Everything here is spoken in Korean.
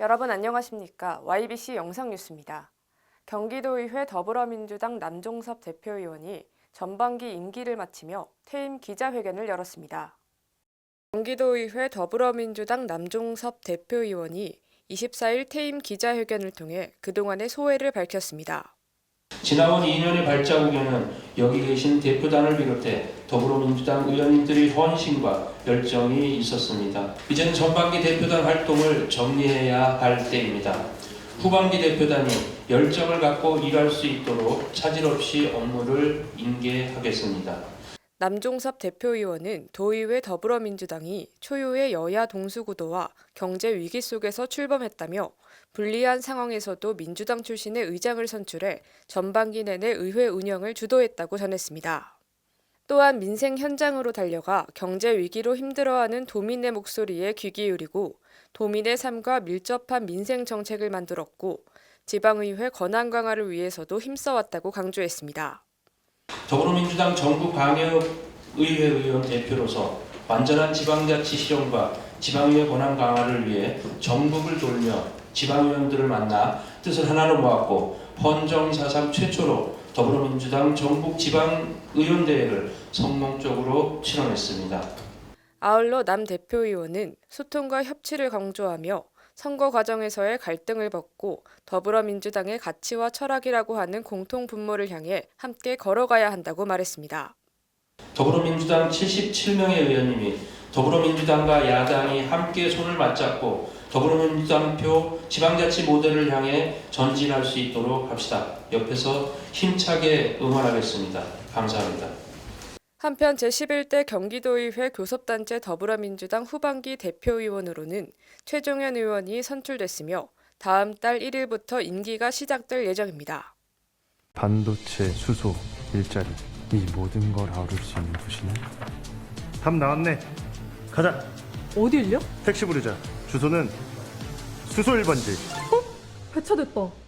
여러분 안녕하십니까? YBC 영상 뉴스입니다. 경기도의회 더불어민주당 남종섭 대표의원이 전반기 임기를 마치며 퇴임 기자회견을 열었습니다. 경기도의회 더불어민주당 남종섭 대표의원이 24일 퇴임 기자회견을 통해 그동안의 소회를 밝혔습니다. 지나온 2년의 발자국에는 여기 계신 대표단을 비롯해 더불어민주당 의원님들의 헌신과 열정이 있었습니다. 이제는 전반기 대표단 활동을 정리해야 할 때입니다. 후반기 대표단이 열정을 갖고 일할 수 있도록 차질 없이 업무를 인계하겠습니다. 남종섭 대표의원은 도의회 더불어민주당이 초유의 여야 동수구도와 경제 위기 속에서 출범했다며 불리한 상황에서도 민주당 출신의 의장을 선출해 전반기 내내 의회 운영을 주도했다고 전했습니다. 또한 민생 현장으로 달려가 경제 위기로 힘들어하는 도민의 목소리에 귀 기울이고 도민의 삶과 밀접한 민생 정책을 만들었고 지방의회 권한 강화를 위해서도 힘써왔다고 강조했습니다. 더불어민주당 전국 방역의회 의원 대표로서 완전한 지방자치 실현과 지방의회 권한 강화를 위해 전국을 돌며 지방의원들을 만나 뜻을 하나로 모았고 헌정 사상 최초로 더불어민주당 전국 지방의원대회를 성공적으로 실현했습니다. 아울러 남 대표 의원은 소통과 협치를 강조하며 선거 과정에서의 갈등을 벗고 더불어민주당의 가치와 철학이라고 하는 공통 분모를 향해 함께 걸어가야 한다고 말했습니다. 더불어민주당 77명의 의원님이 더불어민주당과 야당이 함께 손을 맞잡고 더불어민주당 표 지방자치 모델을 향해 전진할 수 있도록 합시다. 옆에서 힘차게 응원하겠습니다. 감사합니다. 한편 제11대 경기도의회 교섭단체 더불어민주당 후반기 대표의원으로는 최종현 의원이 선출됐으며 다음 달 1일부터 임기가 시작될 예정입니다. 반도체, 수소, 일자리 이 모든 걸 아우를 수 있는 곳이네. 답 나왔네. 가자. 어딜요? 택시 부르자. 주소는 수소 1번지. 배차됐다.